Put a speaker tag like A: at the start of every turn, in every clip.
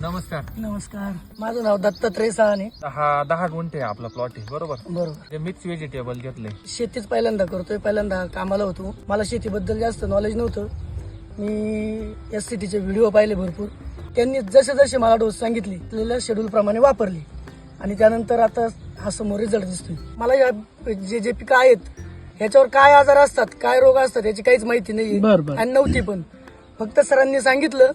A: नमस्कार.
B: नमस्कार. माझं नाव दत्तात्रय सहाने
A: हा दहा गुंठे आहे आपला प्लॉट आहे बरोबर?
B: बरोबर.
A: मिक्स व्हेजिटेबल घेतले.
B: शेतीच पहिल्यांदा करतोय पहिल्यांदा कामाला होतो. मला शेतीबद्दल जास्त नॉलेज नव्हतं. मी एस सी टीचे व्हिडिओ पाहिले भरपूर. त्यांनी जसे जसे मला डोस सांगितले दिलेल्या शेड्यूल प्रमाणे वापरली. आणि त्यानंतर आता हा समोर रिझल्ट दिसतोय. मला या जे जे पिकं आहेत ह्याच्यावर काय आजार असतात काय रोग असतात याची काहीच माहिती नाही आणि नव्हती पण. फक्त सरांनी सांगितलं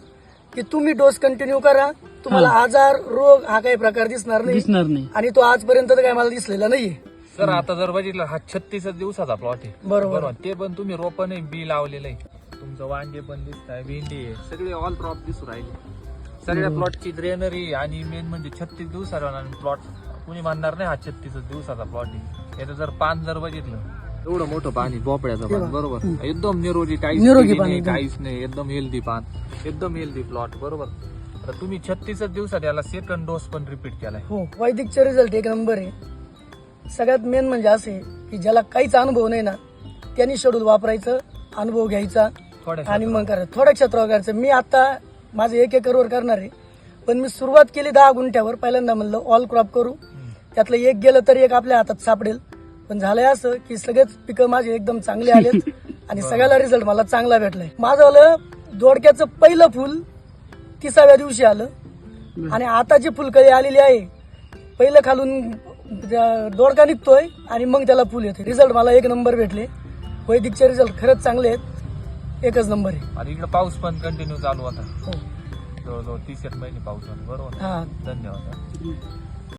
B: की तुम्ही डोस कंटिन्यू करा. तुम्हाला आजार रोग हा काही प्रकार दिसणार नाही.
C: दिसणार नाही.
B: आणि तो आजपर्यंत तर काय मला दिसलेला नाहीये.
A: सर आता जर बघितलं हा छत्तीस दिवसाचा प्लॉट आहे.
B: बरोबर.
A: ते पण तुम्ही रोपण आहे, बी लावलेलं आहे. तुमचं वांगे पण दिसत आहे भेंडी आहे. सगळे ऑल क्रॉप दिसू राहिले. सगळ्या प्लॉटची ग्रेनरी आणि मेन म्हणजे छत्तीस दिवसाचा प्लॉट कुणी म्हणणार नाही हा छत्तीस दिवसाचा प्लॉट आहे. याचं जर पान जर बघितलं एवढं मोठं पाणी भोपळ्याचं पान बरोबर. एकदम निरोगी काहीच
B: निरोगी
A: किडी
B: पान
A: नाही,
B: एकदम.
A: काहीच नाही एकदम हेल्दी पान एकदम हेल्दी प्लॉट बरोबर. तर तुम्ही छत्तीसच दिवसात याला सेकंड डोस पण रिपीट केलाय.
B: हो वैदिकचे रिझल्ट एक नंबर आहे. सगळ्यात मेन म्हणजे असे की ज्याला काहीच अनुभव नाही ना त्यांनी शेड्यूल वापरायचं अनुभव घ्यायचा
A: थोड्या
B: आणि मग करायचं. थोड्या क्षेत्रावर करायचं. मी आता माझं एक एकरवर करणार आहे. पण मी सुरुवात केली दहा गुंठ्यावर. पहिल्यांदा म्हणलं ऑल क्रॉप करू. त्यातलं एक गेलं तर एक आपल्या हातात सापडेल. पण झालंय असं की सगळेच पिकं माझे एकदम चांगले आलेत आणि सगळ्याला रिझल्ट मला चांगला भेटलाय. माझं आलं दोडक्याचं पहिलं फुल तिसाव्या दिवशी आलं. आणि आता जी फुलकळी आलेली आहे पहिलं खालून त्या दोडका निघतोय आणि मग त्याला फुल येते रिझल्ट मला एक नंबर भेटले. वैदिकचे रिझल्ट खरंच चांगले आहेत. एकच नंबर आहे.
A: आणि इकडे पाऊस पण कंटिन्यू चालू होता.
B: हो.
A: जवळजवळ तीस एक महिने पाऊस होता. बरोबर
B: हा.
A: धन्यवाद.